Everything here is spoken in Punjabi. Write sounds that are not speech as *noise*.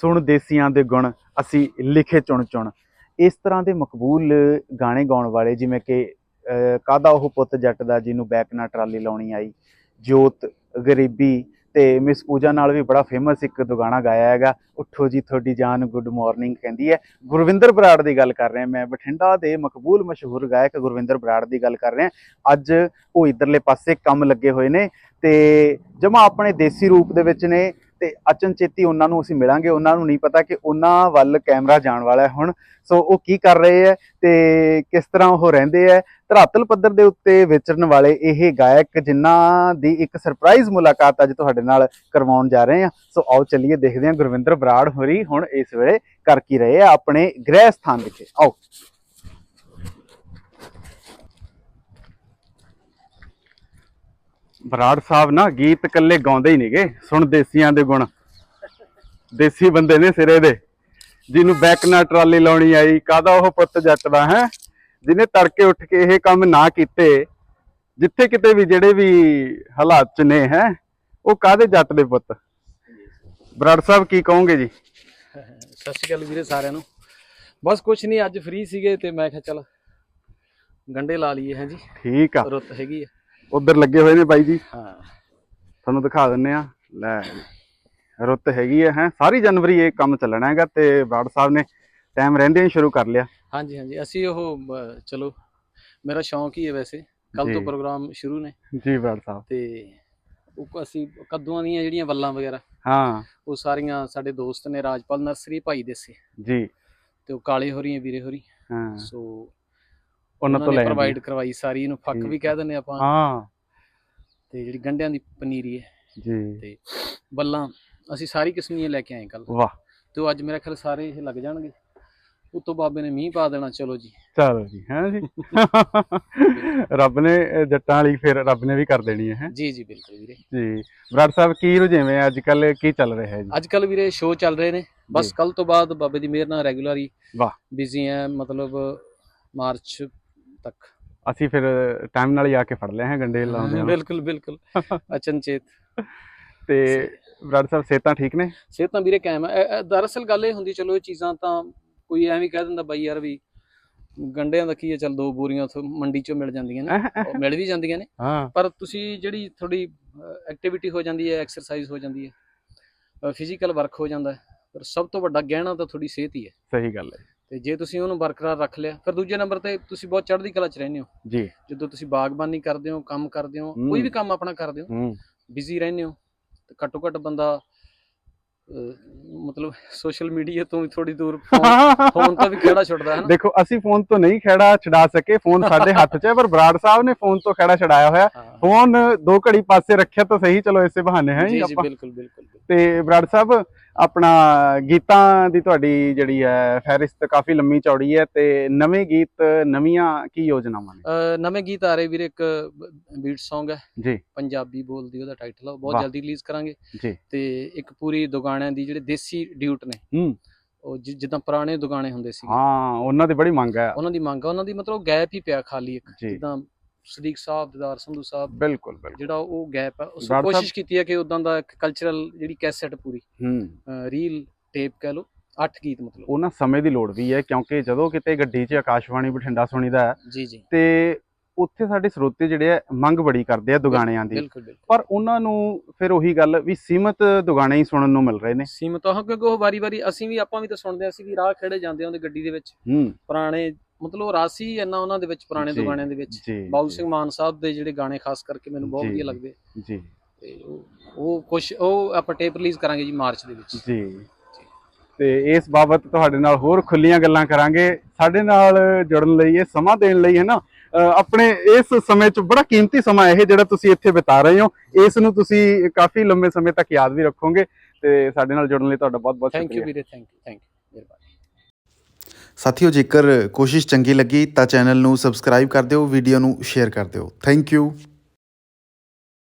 ਸੁਣ ਦੇਸੀਆਂ ਦੇ ਗੁਣ ਅਸੀਂ ਲਿਖੇ ਚੁਣ ਚੁਣ। ਇਸ ਤਰ੍ਹਾਂ ਦੇ ਮਕਬੂਲ ਗਾਣੇ ਗਾਉਣ ਵਾਲੇ ਜਿਵੇਂ ਕਿ ਅਹ, ਕਾਹਦਾ ਉਹ ਪੁੱਤ ਜੱਟ ਦਾ ਜਿਹਨੂੰ ਬੈਕ ਨਾਲ ਟਰਾਲੀ ਲਾਉਣੀ ਆਈ ਜੋਤ ਗਰੀਬੀ ਤੇ ਮਿਸ ਪੂਜਾ ਨਾਲ ਵੀ ਬੜਾ ਫੇਮਸ ਇੱਕ ਦੁਗਾਣਾ ਗਾਇਆ ਹੈਗਾ ਉੱਠੋ ਜੀ ਤੁਹਾਡੀ ਜਾਨ ਗੁੱਡ ਮਾਰਨਿੰਗ ਕਹਿੰਦੀ ਹੈ। ਗੁਰਵਿੰਦਰ ਬਰਾੜ ਦੀ ਗੱਲ ਕਰ ਰਹੇ ਮੈਂ ਬਠਿੰਡਾ ਦੇ ਮਕਬੂਲ ਮਸ਼ਹੂਰ ਗਾਇਕ ਗੁਰਵਿੰਦਰ ਬਰਾੜ ਦੀ ਗੱਲ ਕਰ ਰਹੇ। ਅੱਜ ਉਹ ਇਧਰਲੇ ਪਾਸੇ ਕੰਮ ਲੱਗੇ ਹੋਏ ਨੇ ਤੇ ਜਮਾ ਆਪਣੇ ਦੇਸੀ ਰੂਪ ਦੇ ਵਿੱਚ ਨੇ ਤੇ ਅਚਨਚੇਤੀ ਉਹਨਾਂ ਨੂੰ ਅਸੀਂ ਮਿਲਾਂਗੇ, ਉਹਨਾਂ ਨੂੰ ਨਹੀਂ ਪਤਾ ਕਿ ਉਹਨਾਂ ਵੱਲ ਕੈਮਰਾ ਜਾਣ ਵਾਲਾ ਹੈ ਹੁਣ। ਸੋ ਉਹ ਕੀ ਕਰ ਰਹੇ ਹੈ ਤੇ ਕਿਸ ਤਰ੍ਹਾਂ ਉਹ ਰਹਿੰਦੇ ਹੈ? ਧਰਾਤਲ ਪੱਧਰ ਦੇ ਉੱਤੇ ਵਿਚਰਨ ਵਾਲੇ ਇਹ ਗਾਇਕ ਜਿਨ੍ਹਾਂ ਦੀ ਇੱਕ ਸਰਪ੍ਰਾਈਜ਼ ਮੁਲਾਕਾਤ ਅੱਜ ਤੁਹਾਡੇ ਨਾਲ ਕਰਵਾਉਣ ਜਾ ਰਹੇ ਹਾਂ। ਸੋ ਆਓ ਚੱਲੀਏ, ਦੇਖਦੇ ਹਾਂ ਗੁਰਵਿੰਦਰ ਬਰਾੜ ਹੋਰੀ ਹੁਣ ਇਸ ਵੇਲੇ ਕਰ ਕੀ ਰਹੇ ਆ ਆਪਣੇ ਗ੍ਰਹਿ ਸਥਾਨ ਵਿਖੇ। ਆਓ। ਬਰਾੜ ਸਾਹਿਬ ਨਾ ਗੀਤ ਇਕੱਲੇ ਗਾਉਂਦੇ ਹੀ ਨਹੀਂਗੇ ਸੁਣ ਦੇਸੀਆਂ ਦੇ ਗੁਣ। ਦੇਸੀ ਬੰਦੇ ਨੇ ਸਿਰੇ ਦੇ ਜਿਹਨੂੰ ਬੈਕ ਨਾਲ ਟਰਾਲੀ ਲਾਉਣੀ ਆਈ ਕਾਦਾ ਉਹ ਪੁੱਤ ਜੱਟ ਦਾ ਹੈ? ਜਿਹਨੇ ਤੜਕੇ ਉੱਠ ਕੇ ਇਹ ਕੰਮ ਨਾ ਕੀਤੇ ਜਿੱਥੇ ਕਿਤੇ ਵੀ ਜਿਹੜੇ ਵੀ ਹਾਲਾਤ ਚ ਨੇ ਹੈ? ਉਹ ਕਾਦੇ ਜੱਟ ਦੇ ਪੁੱਤ? ਬਰਾੜ ਸਾਹਿਬ ਕੀ ਕਹੋਗੇ ਜੀ? ਸਤਿ ਸ਼੍ਰੀ ਅਕਾਲ ਵੀਰੇ ਸਾਰਿਆਂ ਨੂੰ। ਬਸ ਕੁਛ ਨਹੀਂ ਅੱਜ ਫ੍ਰੀ ਸੀਗੇ ਤੇ ਮੈਂ ਕਿਹਾ ਚੱਲ ਗੰਡੇ ਲਾ ਲਈਏ ਹੈ ਜੀ? ਠੀਕ ਆ। ਰੁੱਤ ਹੈਗੀ ਹੈ ਉਧਰ ਲੱਗੇ ਹੋਏ ਨੇ ਬਾਈ ਜੀ। ਹਾਂ। ਤੁਹਾਨੂੰ ਦਿਖਾ ਦਿੰਨੇ ਆ। ਲੈ। ਰੁੱਤ ਹੈਗੀ ਹੈ ਹੈ। ਸਾਰੀ ਜਨਵਰੀ ਇਹ ਕੰਮ ਚੱਲਣਾ ਹੈਗਾ ਤੇ ਬਰਾੜ ਸਾਹਿਬ ਨੇ ਟਾਈਮ ਰਹਿੰਦੇ ਹੀ ਸ਼ੁਰੂ ਕਰ ਲਿਆ। ਹਾਂਜੀ ਹਾਂਜੀ। ਅਸੀਂ ਉਹ ਅਹ, ਚਲੋ ਮੇਰਾ ਸ਼ੌਂਕ ਹੀ ਹੈ ਵੈਸੇ। ਕੱਲ ਤੋਂ ਜੀ। ਪ੍ਰੋਗਰਾਮ ਸ਼ੁਰੂ ਨੇ। ਜੀ ਬਰਾੜ ਸਾਹਿਬ। ਤੇ ਉਹ ਅਸੀਂ ਕੱਦੂਆਂ ਦੀਆਂ ਜਿਹੜੀਆਂ ਵੱਲਾਂ ਵਗੈਰਾ ਹਾਂ। ਉਹ ਸਾਰੀਆਂ ਸਾਡੇ ਦੋਸਤ ਨੇ ਰਾਜਪਾਲ ਨਰਸਰੀ ਭਾਈ ਦੇਸੇ। ਜੀ। ਤੇ ਉਹ ਕਾਲੇ ਹੋਰੀਆਂ ਵੀਰੇ ਹੋਰੀ। ਹਾਂ। ਸੋ ਉਹਨਾਂ ਤੋਂ ਲੈ ਪ੍ਰੋਵਾਈਡ ਕਰਵਾਈ ਸਾਰੀ ਇਹਨੂੰ ਫੱਕ ਵੀ ਕਹਿ ਦਿੰਦੇ ਆਪਾਂ। ਹਾਂ। ਤੇ ਜਿਹੜੀ ਗੰਡਿਆਂ ਦੀ ਪਨੀਰੀ ਹੈ। ਜੀ। ਤੇ ਬੱਲਾਂ ਅਸੀਂ ਸਾਰੀ ਕਿਸਮ ਦੀਆਂ ਲੈ ਕੇ ਆਏ ਕੱਲ ਵਾਹ। ਤੇ ਅੱਜ ਮੇਰੇ ਖਿਆਲ ਸਾਰੇ ਇਹ ਲੱਗ ਜਾਣਗੇ। ਉਤੋਂ ਬਾਬੇ ਨੇ ਮੀਂਹ ਪਾ ਦੇਣਾ ਚਲੋ ਜੀ। ਚਲੋ ਜੀ ਹੈ ਜੀ। ਰੱਬ ਨੇ ਜੱਟਾਂ ਵਾਲੀ ਫਿਰ ਰੱਬ ਨੇ ਵੀ ਕਰ ਦੇਣੀ ਹੈ ਜੀ ਜੀ ਬਿਲਕੁਲ ਵੀਰੇ। ਜੀ। ਬਰਾੜ ਸਾਹਿਬ ਕੀ ਰੁਝੇਵੇਂ ਅੱਜ ਕੱਲ ਕੀ ਚੱਲ ਰਿਹਾ ਹੈ ਜੀ? ਅੱਜ ਕੱਲ ਵੀਰੇ ਸ਼ੋਅ ਚੱਲ ਰਹੇ ਨੇ। ਬਸ। ਕੱਲ ਤੋਂ ਬਾਅਦ ਬਾਬੇ ਦੀ ਮਿਹਰ ਨਾਲ ਰੈਗੂਲਰ ਹੀ ਵਾਹ। ਬਿਜ਼ੀ ਹੈ ਮਤਲਬ ਮਾਰਚ ਤੱਕ। ਅਸੀਂ ਫਿਰ ਟਾਈਮ ਨਾਲ ਹੀ ਆ ਕੇ ਫੜ ਲਿਆ ਹੈ ਗੰਡੇ ਲਾਉਂਦੇ ਹਾਂ ਬਿਲਕੁਲ ਬਿਲਕੁਲ। *laughs* ਅਚਨਚੇਤ। ਤੇ ਬਰਾੜ ਸਾਹਿਬ ਸਿਹਤਾਂ ਠੀਕ ਨੇ? ਸਿਹਤਾਂ ਵੀਰੇ ਕਾਇਮ ਹੈ ਦਰਅਸਲ ਗੱਲ ਇਹ ਹੁੰਦੀ ਚਲੋ ਇਹ ਚੀਜ਼ਾਂ ਤਾਂ ਕੋਈ ਐਵੇਂ ਕਹਿ ਦਿੰਦਾ ਬਾਈ ਯਾਰ ਵੀ ਗੰਡਿਆਂ ਦਾ ਕੀ ਹੈ ਚੱਲ ਦੋ ਬੋਰੀਆਂ ਉੱਥੋਂ ਮੰਡੀ ਚੋਂ ਮਿਲ ਜਾਂਦੀਆਂ ਨੇ। *laughs* ਉਹ ਮਿਲ ਵੀ ਜਾਂਦੀਆਂ ਨੇ। ਪਰ ਤੁਸੀਂ ਜਿਹੜੀ ਥੋੜੀ ਐਕਟੀਵਿਟੀ ਹੋ ਜਾਂਦੀ ਹੈ ਐਕਸਰਸਾਈਜ਼ ਹੋ ਜਾਂਦੀ ਹੈ ਫਿਜ਼ੀਕਲ ਵਰਕ ਹੋ ਜਾਂਦਾ ਹੈ ਪਰ ਸਭ ਤੋਂ ਵੱਡਾ ਗਹਿਣਾ ਤਾਂ ਤੁਹਾਡੀ ਸਿਹਤ ਹੀ ਹੈ। ਸਹੀ ਗੱਲ ਹੈ। ਤੇ ਜੇ ਤੁਸੀਂ ਉਹਨੂੰ ਬਰਕਰਾਰ ਰੱਖ ਲਿਆ ਫਿਰ ਦੂਜੇ ਨੰਬਰ ਤੇ ਤੁਸੀਂ ਬਹੁਤ ਚੜ੍ਹਦੀ ਕਲਾ 'ਚ ਰਹਿੰਦੇ ਹੋ ਜੀ ਜਦੋਂ ਤੁਸੀਂ ਬਾਗਬਾਨੀ ਕਰਦੇ ਹੋ ਕੰਮ ਕਰਦੇ ਹੋ ਕੋਈ। ਵੀ ਕੰਮ ਆਪਣਾ ਕਰਦੇ ਹੋ ਬਿਜ਼ੀ ਰਹਿੰਦੇ ਹੋ ਤੇ ਘੱਟੋ ਘੱਟ ਬੰਦਾ ਮਤਲਬ ਸੋਸ਼ਲ ਮੀਡੀਆ ਤੋਂ ਵੀ ਥੋੜੀ ਦੂਰ ਫੋਨ *laughs* ਤੋਂ ਵੀ ਖੇੜਾ ਛੁੱਟਦਾ ਹੈ ਨਾ ਦੇਖੋ ਅਸੀਂ ਫੋਨ ਤੋਂ ਨਹੀਂ ਖੇੜਾ ਛਡਾ ਸਕੇ ਫੋਨ ਸਾਡੇ ਹੱਥ 'ਚ ਹੈ ਪਰ ਬਰਾੜ ਸਾਹਿਬ ਨੇ ਫੋਨ ਤੋਂ ਖੇੜਾ ਛਡਾਇਆ ਹੋਇਆ। ਫੋਨ ਦੋ ਘੜੀ ਪਾਸੇ ਰੱਖਿਆ ਤਾਂ ਸਹੀ ਚਲੋ ਇਸੇ ਬਹਾਨੇ ਹੈ ਜੀ ਜੀ ਬਿਲਕੁਲ ਬਿਲਕੁਲ। ਤੇ ਬਰਾੜ ਸਾਹਿਬ ਆਪਣਾ ਗੀਤਾਂ ਦੀ ਤੁਹਾਡੀ ਜਿਹੜੀ ਹੈ ਫਹਿਰਿਸਤ ਕਾਫੀ ਲੰਮੀ ਚੌੜੀ ਹੈ ਤੇ ਨਵੇਂ ਗੀਤ ਨਵੀਆਂ ਕੀ ਯੋਜਨਾਵਾਂ ਨੇ? ਨਵੇਂ ਗੀਤ ਆ ਰਹੇ ਵੀਰੇ ਇੱਕ ਬੀਟ Song ਹੈ। ਜੀ। ਪੰਜਾਬੀ ਬੋਲਦੀ ਉਹਦਾ ਟਾਈਟਲ ਬਹੁਤ। ਜਲਦੀ ਰਿਲੀਜ਼ ਕਰਾਂਗੇ। ਜੀ। ਤੇ ਇੱਕ ਪੂਰੀ ਦੁਗਾਣਿਆਂ ਦੀ ਜਿਹੜੇ ਦੇਸੀ ਡਿਊਟ ਨੇ ਹੂੰ। ਉਹ ਜਿੱਦਾਂ ਪੁਰਾਣੇ ਦੁਗਾਣੇ ਹੁੰਦੇ ਸੀ ਹਾਂ ਉਹਨਾਂ ਦੀ ਬੜੀ ਮੰਗ ਹੈ। ਉਹਨਾਂ ਦੀ ਮੰਗ ਆ ਉਹਨਾਂ ਦੀ ਮਤਲਬ ਗੈਪ ਹੀ ਪਿਆ ਖਾਲੀ ਇੱਕ। ਜਿੱਦਾਂ ਸਦੀਕ ਸਾਹਿਬ ਦਿਦਾਰ ਸੰਧੂ ਸਾਹਿਬ ਬਿਲਕੁਲ ਬਿਲਕੁਲ। ਜਿਹੜਾ ਉਹ ਗੈਪ ਹੈ ਉਸ ਕੋਸ਼ਿਸ਼ ਕੀਤੀ ਹੈ ਕਿ ਉਦਾਂ ਦਾ ਇੱਕ ਕਲਚਰਲ ਜਿਹੜੀ ਕੈਸੇਟ ਪੂਰੀ ਹੂੰ। ਰੀਲ ਟੇਪ ਕਹਿ ਲਓ ਅੱਠ ਗੀਤ ਮਤਲਬ। ਉਹ ਨਾ ਸਮੇਂ ਦੀ ਲੋੜ ਵੀ ਹੈ ਕਿਉਂਕਿ ਜਦੋਂ ਕਿਤੇ ਗੱਡੀ 'ਚ ਆਕਾਸ਼ਵਾਣੀ ਬਠਿੰਡਾ ਸੁਣੀਦਾ ਹੈ ਜੀ ਜੀ। ਤੇ ਉੱਥੇ ਸਾਡੇ ਸਰੋਤੇ ਜਿਹੜੇ ਆ ਮੰਗ ਬੜੀ ਕਰਦੇ ਆ ਦੁਗਾਣਿਆਂ ਦੀ। ਪਰ ਉਹਨਾਂ ਨੂੰ ਫਿਰ ਉਹੀ ਗੱਲ ਵੀ ਸੀਮਤ ਦੁਗਾਣੇ ਹੀ ਸੁਣਨ ਨੂੰ ਮਿਲ ਰਹੇ ਨੇ। ਸੀਮਤ ਹਾਂ ਕਿਉਂਕਿ ਉਹ ਵਾਰੀ-ਵਾਰੀ ਅਸੀਂ ਵੀ ਆਪਾਂ ਵੀ ਤਾਂ ਸੁਣਦੇ ਹਾਂ, ਅਸੀਂ ਵੀ ਰਾਹ ਖੜੇ ਜਾਂਦੇ ਉਹਦੇ ਗੱਡੀ ਦੇ ਵਿੱਚ। ਹੂੰ। ਪੁਰਾਣੇ ਮਤਲਬ ਉਹ ਰਾਸੀ ਇੰਨਾ ਉਹਨਾਂ ਦੇ ਵਿੱਚ ਪੁਰਾਣੇ ਜੀ, ਦੁਗਾਣਿਆਂ ਦੇ ਵਿੱਚ। ਜੀ ਜੀ, ਸਿੰਘ ਮਾਨ ਸਾਹਿਬ ਦੇ ਜਿਹੜੇ ਗਾਣੇ ਖਾਸ ਕਰਕੇ ਮੈਨੂੰ ਬਹੁਤ ਜੀ, ਵਧੀਆ ਲੱਗਦੇ। ਜੀ। ਤੇ ਉਹ ਉਹ ਕੁਝ ਉਹ ਆਪਾਂ ਟੇਪ ਰਿਲੀਜ਼ ਕਰਾਂਗੇ ਜੀ ਮਾਰਚ ਦੇ ਵਿੱਚ। ਜੀ। ਤੇ ਇਸ ਬਾਬਤ ਤੁਹਾਡੇ ਨਾਲ ਹੋਰ ਖੁੱਲੀਆਂ ਗੱਲਾਂ ਕਰਾਂਗੇ। ਸਾਡੇ ਨਾਲ ਜੁੜਨ ਲਈ ਇਹ ਸਮਾਂ ਦੇਣ ਲਈ ਹੈ ਨਾ ਆਪਣੇ ਇਸ ਸਮੇਂ 'ਚ ਬੜਾ ਕੀਮਤੀ ਸਮਾਂ ਇਹ ਜਿਹੜਾ ਤੁਸੀਂ ਇੱਥੇ ਬਿਤਾ ਰਹੇ ਹੋ। ਇਸ ਨੂੰ ਤੁਸੀਂ ਕਾਫੀ ਲੰਬੇ ਸਮੇਂ ਤੱਕ ਯਾਦ ਵੀ ਰੱਖੋਗੇ। ਤੇ ਸਾਡੇ ਨਾਲ ਜੁੜਨ ਲਈ ਤੁਹਾਡਾ ਬਹੁਤ ਬਹੁਤ ਥੈਂਕ ਯੂ ਸ਼ੁਕਰੀਆ। ਵੀਰੇ ਥੈਂਕ ਯੂ ਥੈਂਕ ਯੂ ਸਾਥੀਓ, ਜੇਕਰ ਕੋਸ਼ਿਸ਼ ਚੰਗੀ ਲੱਗੀ ਤਾਂ ਚੈਨਲ ਨੂੰ ਸਬਸਕ੍ਰਾਈਬ ਕਰ ਦਿਓ ਵੀਡੀਓ ਨੂੰ ਸ਼ੇਅਰ ਕਰ ਦਿਓ। Thank you